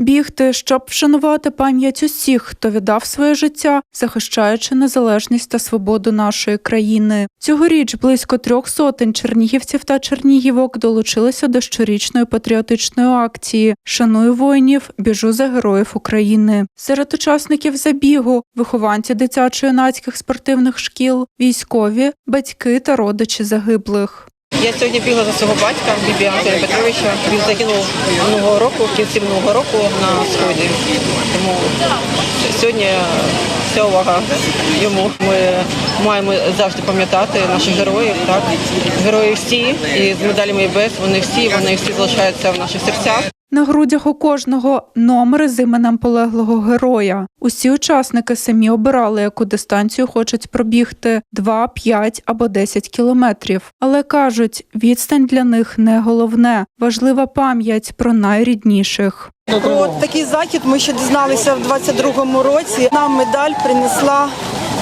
Бігти, щоб вшанувати пам'ять усіх, хто віддав своє життя, захищаючи незалежність та свободу нашої країни. Цьогоріч близько трьох сотень чернігівців та чернігівок долучилися до щорічної патріотичної акції Шаную воїнів, біжу за героїв України. Серед учасників забігу вихованці дитячо-юнацьких спортивних шкіл, військові, батьки та родичі загиблих. Я сьогодні бігла за свого батька Бібі Анатолія Петровича. Він загинув минулого року, в кінці минулого року на сході. Тому сьогодні вся увага йому. Ми маємо завжди пам'ятати наших героїв. Так герої всі і з медалями і. Вони всі, вони всі залишаються в наших серцях. На грудях у кожного номери з іменем полеглого героя. Усі учасники самі обирали, яку дистанцію хочуть пробігти 2, 5 або 10 кілометрів. Але кажуть, відстань для них не головне, важлива пам'ять про найрідніших. Про такий захід ми ще дізналися в 22-му році. Нам медаль принесла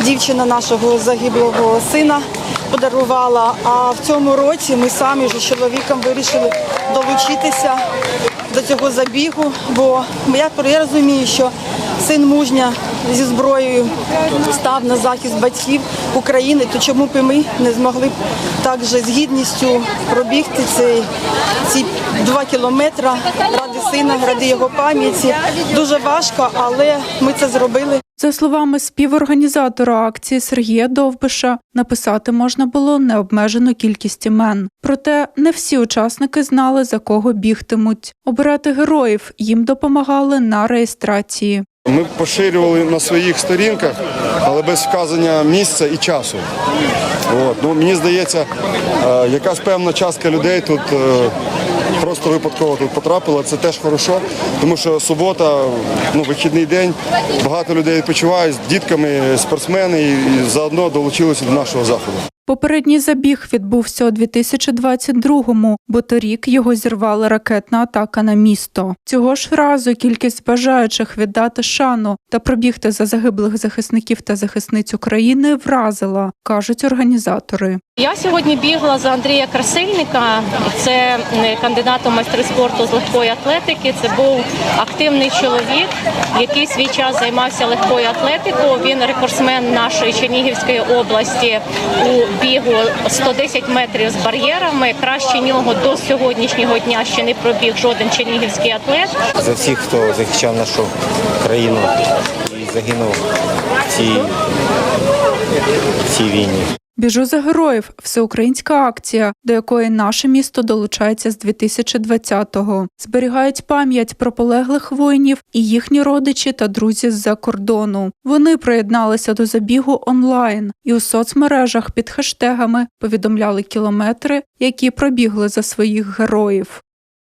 дівчина нашого загиблого сина, подарувала. А в цьому році ми самі вже з чоловіком вирішили долучитися до цього забігу, бо я, розумію, що син мужня зі зброєю став на захист батьків України, то чому б ми не змогли б так же з гідністю пробігти цей, ці два кілометри ради сина, ради його пам'яті. Дуже важко, але ми це зробили. За словами співорганізатора акції Сергія Довбиша, написати можна було необмежену кількість імен. Проте не всі учасники знали, за кого бігтимуть. Обирати героїв їм допомагали на реєстрації. Ми поширювали на своїх сторінках, але без вказання місця і часу. От. Ну, мені здається, е, якась певна частка людей тут е, просто випадково тут потрапила. Це теж хорошо, тому що субота, ну, вихідний день, багато людей відпочивають з дітками, спортсмени і, заодно долучилися до нашого заходу. Попередній забіг відбувся у 2022-му, бо торік його зірвала ракетна атака на місто. Цього ж разу кількість бажаючих віддати шану та пробігти за загиблих захисників та захисниць України вразила, кажуть організатори. Я сьогодні бігла за Андрія Красильника. Це кандидат у майстри спорту з легкої атлетики. Це був активний чоловік, який свій час займався легкою атлетикою. Він рекордсмен нашої Чернігівської області у бігу 110 метрів з бар'єрами. Краще нього до сьогоднішнього дня ще не пробіг жоден чернігівський атлет. за всіх, хто захищав нашу країну і загинув в цій, в цій війні. Біжу за героїв всеукраїнська акція, до якої наше місто долучається з 2020-го. Зберігають пам'ять про полеглих воїнів і їхні родичі та друзі з-за кордону. Вони приєдналися до забігу онлайн і у соцмережах під хештегами повідомляли кілометри, які пробігли за своїх героїв.